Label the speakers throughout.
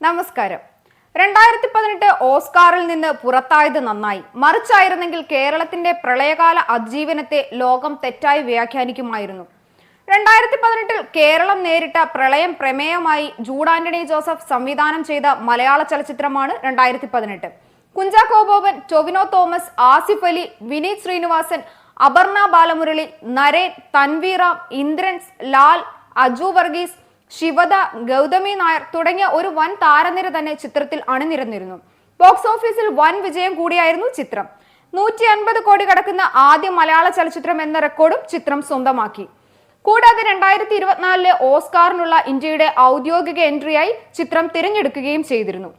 Speaker 1: നമസ്കാരം. രണ്ടായിരത്തി പതിനെട്ട് ഓസ്കാറിൽ നിന്ന് പുറത്തായത് നന്നായി. മറിച്ചായിരുന്നെങ്കിൽ കേരളത്തിന്റെ പ്രളയകാല അതിജീവനത്തെ ലോകം തെറ്റായി വ്യാഖ്യാനിക്കുമായിരുന്നു. രണ്ടായിരത്തി പതിനെട്ടിൽ കേരളം നേരിട്ട പ്രളയം പ്രമേയമായി ജൂഡ് ആന്റണി ജോസഫ് സംവിധാനം ചെയ്ത മലയാള ചലച്ചിത്രമാണ് രണ്ടായിരത്തി പതിനെട്ട് കുഞ്ചാക്കോ ബോബൻ ടൊവിനോ തോമസ് ആസിഫ് അലി വിനീത് ശ്രീനിവാസൻ അപർണ ബാലമുരളി നരേൻ തൻവീറാം ഇന്ദ്രൻസ് ലാൽ അജു വർഗീസ് ശിവദ ഗൗതമി നായർ തുടങ്ങിയ ഒരു വൻ താരനിര തന്നെ ചിത്രത്തിൽ അണിനിരന്നിരുന്നു. ബോക്സ് ഓഫീസിൽ വൻ വിജയം കൂടിയായിരുന്നു ചിത്രം. നൂറ്റി അൻപത് കോടി കടക്കുന്ന ആദ്യ മലയാള ചലച്ചിത്രം എന്ന റെക്കോർഡും ചിത്രം സ്വന്തമാക്കി. കൂടാതെ രണ്ടായിരത്തി ഇരുപത്തിനാലിലെ ഓസ്കാറിനുള്ള ഇന്ത്യയുടെ ഔദ്യോഗിക എൻട്രിയായി ചിത്രം തിരഞ്ഞെടുക്കുകയും ചെയ്തിരുന്നു.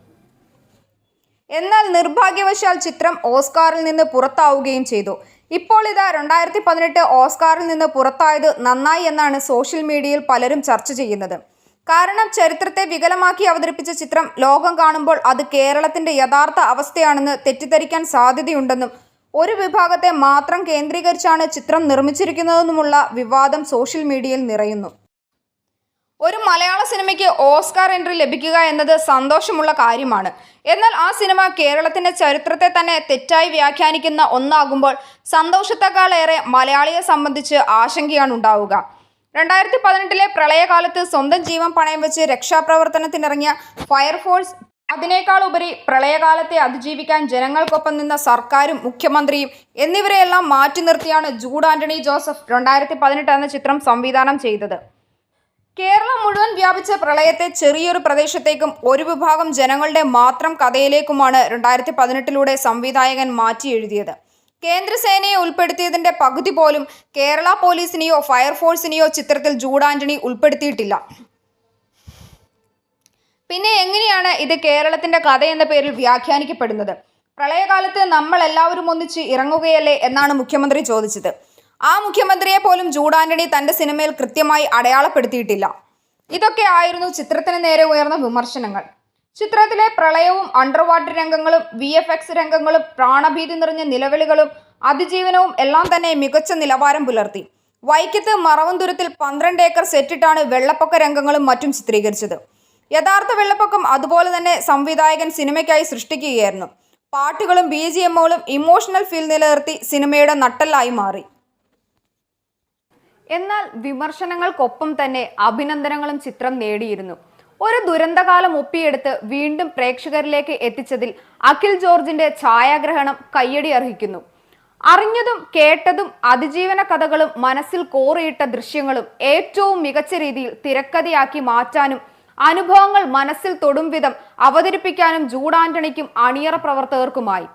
Speaker 1: എന്നാൽ നിർഭാഗ്യവശാൽ ചിത്രം ഓസ്കാറിൽ നിന്ന് പുറത്താവുകയും ചെയ്തു. ഇപ്പോൾ ഇത് രണ്ടായിരത്തി പതിനെട്ട് ഓസ്കാറിൽ നിന്ന് പുറത്തായത് നന്നായി എന്നാണ് സോഷ്യൽ മീഡിയയിൽ പലരും ചർച്ച ചെയ്യുന്നത്. കാരണം ചരിത്രത്തെ വികലമാക്കി അവതരിപ്പിച്ച ചിത്രം ലോകം കാണുമ്പോൾ അത് കേരളത്തിന്റെ യഥാർത്ഥ അവസ്ഥയാണെന്ന് തെറ്റിദ്ധരിക്കാൻ സാധ്യതയുണ്ടെന്നും ഒരു വിഭാഗത്തെ മാത്രം കേന്ദ്രീകരിച്ചാണ് ചിത്രം നിർമ്മിച്ചിരിക്കുന്നതെന്നുമുള്ള വിവാദം സോഷ്യൽ മീഡിയയിൽ നിറയുന്നു. ഒരു മലയാള സിനിമയ്ക്ക് ഓസ്കാർ എൻട്രി ലഭിക്കുക എന്നത് സന്തോഷമുള്ള കാര്യമാണ്. എന്നാൽ ആ സിനിമ കേരളത്തിന്റെ ചരിത്രത്തെ തന്നെ തെറ്റായി വ്യാഖ്യാനിക്കുന്ന ഒന്നാകുമ്പോൾ സന്തോഷത്തെക്കാളേറെ മലയാളിയെ സംബന്ധിച്ച് ആശങ്കയാണ് ഉണ്ടാവുക. രണ്ടായിരത്തി പതിനെട്ടിലെ പ്രളയകാലത്ത് സ്വന്തം ജീവൻ പണയം വെച്ച് രക്ഷാപ്രവർത്തനത്തിനിറങ്ങിയ ഫയർഫോഴ്സ് അതിനേക്കാൾ ഉപരി പ്രളയകാലത്തെ അതിജീവിക്കാൻ ജനങ്ങൾക്കൊപ്പം നിന്ന സർക്കാരും മുഖ്യമന്ത്രിയും എന്നിവരെയെല്ലാം മാറ്റി നിർത്തിയാണ് ജൂഡ് ആന്റണി ജോസഫ് രണ്ടായിരത്തി പതിനെട്ട് എന്ന ചിത്രം സംവിധാനം ചെയ്തത്. കേരളം മുഴുവൻ വ്യാപിച്ച പ്രളയത്തെ ചെറിയൊരു പ്രദേശത്തേക്കും ഒരു വിഭാഗം ജനങ്ങളുടെ മാത്രം കഥയിലേക്കുമാണ് രണ്ടായിരത്തി പതിനെട്ടിലൂടെ സംവിധായകൻ മാറ്റി എഴുതിയത്. കേന്ദ്രസേനയെ ഉൾപ്പെടുത്തിയതിന്റെ പകുതി പോലും കേരള പോലീസിനെയോ ഫയർഫോഴ്സിനെയോ ചിത്രത്തിൽ ജൂഡാന്റണി ഉൾപ്പെടുത്തിയിട്ടില്ല. പിന്നെ എങ്ങനെയാണ് ഇത് കേരളത്തിന്റെ കഥ എന്ന പേരിൽ വ്യാഖ്യാനിക്കപ്പെടുന്നത്? പ്രളയകാലത്ത് നമ്മൾ എല്ലാവരും ഒന്നിച്ച് ഇറങ്ങുകയല്ലേ എന്നാണ് മുഖ്യമന്ത്രി ചോദിച്ചത്. ആ മുഖ്യമന്ത്രിയെ പോലും ജൂഡ് ആന്റണി തന്റെ സിനിമയിൽ കൃത്യമായി അടയാളപ്പെടുത്തിയിട്ടില്ല. ഇതൊക്കെ ആയിരുന്നു ചിത്രത്തിന് നേരെ ഉയർന്ന വിമർശനങ്ങൾ. ചിത്രത്തിലെ പ്രളയവും അണ്ടർവാട്ടർ രംഗങ്ങളും വി എഫ് എക്സ് രംഗങ്ങളും പ്രാണഭീതി നിറഞ്ഞ നിലവിളികളും അതിജീവനവും എല്ലാം തന്നെ മികച്ച നിലവാരം പുലർത്തി. വൈക്കത്ത് മറവന്തുരത്തിൽ പന്ത്രണ്ട് ഏക്കർ സെറ്റിട്ടാണ് വെള്ളപ്പൊക്ക രംഗങ്ങളും മറ്റും ചിത്രീകരിച്ചത്. യഥാർത്ഥ വെള്ളപ്പൊക്കം അതുപോലെ തന്നെ സംവിധായകൻ സിനിമയ്ക്കായി സൃഷ്ടിക്കുകയായിരുന്നു. പാട്ടുകളും ബി ജി എമ്മുകളും ഇമോഷണൽ ഫീൽ നിലനിർത്തി സിനിമയുടെ നട്ടലായി മാറി. എന്നാൽ വിമർശനങ്ങൾക്കൊപ്പം തന്നെ അഭിനന്ദനങ്ങളും ചിത്രം നേടിയിരുന്നു. ഒരു ദുരന്തകാലം ഒപ്പിയെടുത്ത് വീണ്ടും പ്രേക്ഷകരിലേക്ക് എത്തിച്ചതിൽ അഖിൽ ജോർജിന്റെ ഛായാഗ്രഹണം കയ്യടി അർഹിക്കുന്നു. അറിഞ്ഞതും കേട്ടതും അതിജീവന കഥകളും മനസ്സിൽ കോറിയിട്ട ദൃശ്യങ്ങളും ഏറ്റവും മികച്ച രീതിയിൽ തിരക്കഥയാക്കി മാറ്റാനും അനുഭവങ്ങൾ മനസ്സിൽ തൊടും വിധം അവതരിപ്പിക്കാനും ജൂഡാന്റണിക്കും അണിയറ പ്രവർത്തകർക്കുമായി.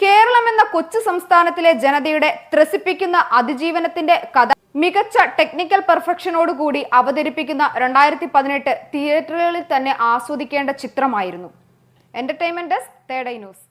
Speaker 1: കേരളം എന്ന കൊച്ചു സംസ്ഥാനത്തിലെ ജനതയുടെ ത്രസിപ്പിക്കുന്ന അതിജീവനത്തിന്റെ കഥ മികച്ച ടെക്നിക്കൽ പെർഫെക്ഷനോടുകൂടി അവതരിപ്പിക്കുന്ന രണ്ടായിരത്തി പതിനെട്ട് തിയേറ്ററുകളിൽ തന്നെ ആസ്വദിക്കേണ്ട ചിത്രമായിരുന്നു. എന്റർടൈൻമെന്റ് ഡെസ്ക് തേടൈ ന്യൂസ്.